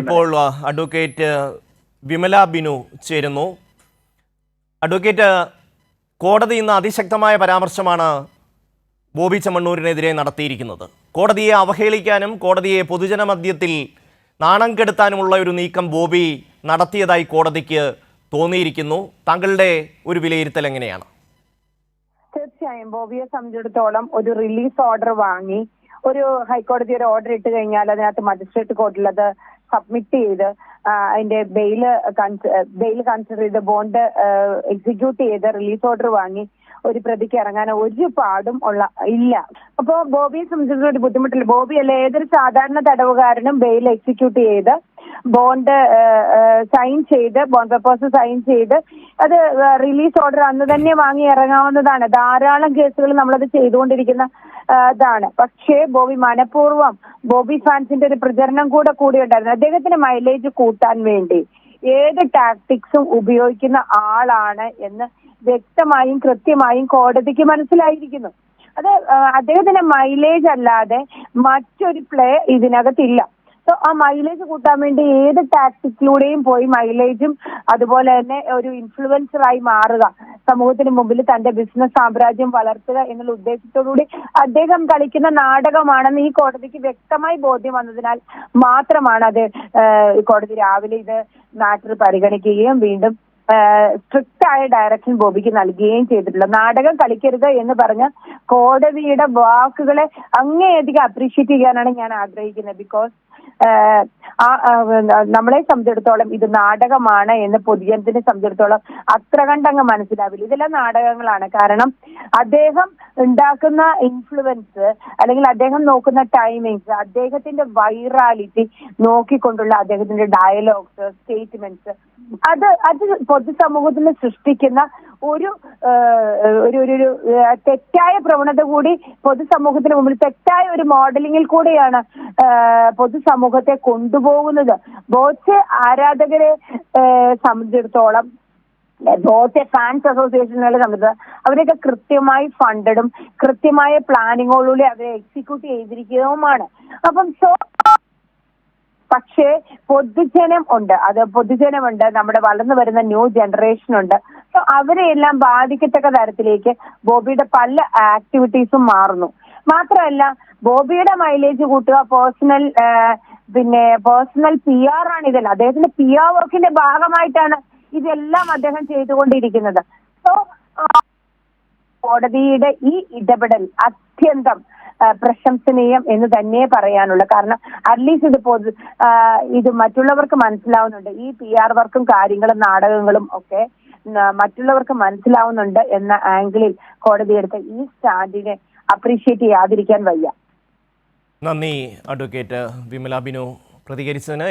ഇപ്പോൾ അഡ്വക്കേറ്റ് വിമല ബിനു ചേരുന്നു. അഡ്വക്കേറ്റ് കോടതി ഇന്ന് അതിശക്തമായ പരാമർശമാണ് ബോബി ചമ്മണ്ണൂരിനെതിരെ നടത്തിയിരിക്കുന്നത്. കോടതിയെ അവഹേളിക്കാനും കോടതിയെ പൊതുജനമധ്യത്തിൽ നാണം കെടുത്താനുമുള്ള ഒരു നീക്കം ബോബി നടത്തിയതായി കോടതിക്ക് തോന്നിയിരിക്കുന്നു. താങ്കളുടെ ഒരു വിലയിരുത്തൽ എങ്ങനെയാണ്? തീർച്ചയായും ബോബിയെ സംബന്ധിച്ചിടത്തോളം ഒരു റിലീസ് ഓർഡർ വാങ്ങി. ഒരു ഹൈക്കോടതി ഒരു ഓർഡർ ഇട്ട് കഴിഞ്ഞാൽ അതിനകത്ത് മജിസ്ട്രേറ്റ് കോർട്ടിൽ അത് സബ്മിറ്റ് ചെയ്ത് അതിന്റെ ബെയിൽ ബെയിൽ കൺസിഡർ ചെയ്ത് ബോണ്ട് എക്സിക്യൂട്ട് ചെയ്ത് റിലീസ് ഓർഡർ വാങ്ങി ഒരു പ്രതിക്ക് ഇറങ്ങാൻ ഒരു പാടും ഉള്ള ഇല്ല. അപ്പോ ബോബിയെ സംബന്ധിച്ചിടത്തോളം ബുദ്ധിമുട്ടില്ല. ബോബി അല്ല ഏതൊരു സാധാരണ തടവുകാരനും ബെയിൽ എക്സിക്യൂട്ട് ചെയ്ത് ബോണ്ട് സൈൻ ചെയ്ത് ബോണ്ട് പേപ്പേഴ്സ് സൈൻ ചെയ്ത് അത് റിലീസ് ഓർഡർ അന്ന് തന്നെ വാങ്ങി ഇറങ്ങാവുന്നതാണ്. ധാരാളം കേസുകൾ നമ്മളത് ചെയ്തുകൊണ്ടിരിക്കുന്ന ഇതാണ്. പക്ഷേ ബോബി മനഃപൂർവം ബോബി ഫാൻസിന്റെ ഒരു പ്രചരണം കൂടെ കൂടി ഉണ്ടായിരുന്നു അദ്ദേഹത്തിന് മൈലേജ് കൂട്ടാൻ വേണ്ടി ഏത് ടാക്ടിക്സും ഉപയോഗിക്കുന്ന ആളാണ് എന്ന് വ്യക്തമായും കൃത്യമായും കോടതിക്ക് മനസ്സിലായിരിക്കുന്നു. അത് അദ്ദേഹത്തിന്റെ മൈലേജ് അല്ലാതെ മറ്റൊരു പ്ലേ ഇതിനകത്തില്ല. സോ ആ മൈലേജ് കൂട്ടാൻ വേണ്ടി ഏത് ടാക്ടിക്കിലൂടെയും പോയി മൈലേജും അതുപോലെ തന്നെ ഒരു ഇൻഫ്ലുവൻസറായി മാറുക. സമൂഹത്തിന് മുമ്പിൽ തന്റെ ബിസിനസ് സാമ്രാജ്യം വളർത്തുക എന്നുള്ള ഉദ്ദേശത്തോടുകൂടി അദ്ദേഹം കളിക്കുന്ന നാടകമാണെന്ന് ഈ കോടതിക്ക് വ്യക്തമായി ബോധ്യം വന്നതിനാൽ മാത്രമാണ് അത് കോടതി രാവിലെ ഇത് മാറ്റർ പരിഗണിക്കുകയും വീണ്ടും സ്ട്രിക്റ്റ് ആയ ഡയറക്ഷൻ ബോബിക്ക് നൽകുകയും ചെയ്തിട്ടുള്ളത് നാടകം കളിക്കരുത് എന്ന് പറഞ്ഞ കോടതിയുടെ വാക്കുകളെ അങ്ങേയധികം അപ്രീഷിയേറ്റ് ചെയ്യാനാണ് ഞാൻ ആഗ്രഹിക്കുന്നത്. ബിക്കോസ് ആ നമ്മളെ സംബന്ധിച്ചിടത്തോളം ഇത് നാടകമാണ് എന്ന് പൊതുജനത്തിനെ സംബന്ധിച്ചിടത്തോളം അത്ര കണ്ടങ്ങ് മനസ്സിലാവില്ല. ഇതെല്ലാം നാടകങ്ങളാണ്. കാരണം അദ്ദേഹം ഉണ്ടാക്കുന്ന ഇൻഫ്ലുവൻസ് അല്ലെങ്കിൽ അദ്ദേഹം നോക്കുന്ന ടൈമിങ്സ് അദ്ദേഹത്തിന്റെ വൈറാലിറ്റി നോക്കിക്കൊണ്ടുള്ള അദ്ദേഹത്തിന്റെ ഡയലോഗ്സ് സ്റ്റേറ്റ്മെന്റ്സ് അത് അത് പൊതുസമൂഹത്തിന് സൃഷ്ടിക്കുന്ന ഒരു ഒരു ഒരു തെറ്റായ പ്രവണത കൂടി പൊതുസമൂഹത്തിന് മുമ്പിൽ തെറ്റായ ഒരു മോഡലിംഗിൽ കൂടെയാണ് പൊതുസമൂഹത്തെ കൊണ്ടുപോകുന്നത്. ബോച്ച് ആരാധകരെ സംബന്ധിച്ചിടത്തോളം ബോത്തെ ഫാൻസ് അസോസിയേഷനുകളെ സംബന്ധിച്ച് അവരൊക്കെ കൃത്യമായി ഫണ്ടഡും കൃത്യമായ പ്ലാനിങ്ങോടുകൂടി അവരെ എക്സിക്യൂട്ട് ചെയ്തിരിക്കുന്നതുമാണ്. അപ്പം സോ പക്ഷേ പൊതുജനം ഉണ്ട്. അത് പൊതുജനമുണ്ട്. നമ്മുടെ വളർന്നു വരുന്ന ന്യൂ ജനറേഷൻ ഉണ്ട്. സോ അവരെയെല്ലാം ബാധിക്കത്തക്ക തരത്തിലേക്ക് ബോബിയുടെ പല ആക്ടിവിറ്റീസും മാറുന്നു. മാത്രമല്ല ബോബിയുടെ മൈലേജ് കൂട്ടുക പേഴ്സണൽ പിന്നെ പേഴ്സണൽ പി ആർ ആണ് ഇതെല്ലാം. അദ്ദേഹത്തിന്റെ പി ആർ വർക്കിന്റെ ഭാഗമായിട്ടാണ് ഇതെല്ലാം അദ്ദേഹം ചെയ്തുകൊണ്ടിരിക്കുന്നത്. സോ കോടതിയുടെ ഈ ഇടപെടൽ അത്യന്തം പ്രശംസനീയം എന്ന് തന്നെ പറയാനുള്ളൂ. കാരണം അറ്റ്ലീസ്റ്റ് ഇത് പൊതു ഇത് മറ്റുള്ളവർക്ക് മനസ്സിലാവുന്നുണ്ട്. ഈ പി ആർ വർക്കും കാര്യങ്ങളും നാടകങ്ങളും ഒക്കെ മറ്റുള്ളവർക്ക് മനസ്സിലാവുന്നുണ്ട് എന്ന ആംഗിളിൽ കോടതി എടുത്ത ഈ സ്റ്റാൻഡിനെ അപ്രീഷിയേറ്റ് ചെയ്യാതിരിക്കാൻ വയ്യ. നന്ദി അഡ്വക്കേറ്റ് വിമല ബിനു പ്രതികരിച്ചതിന്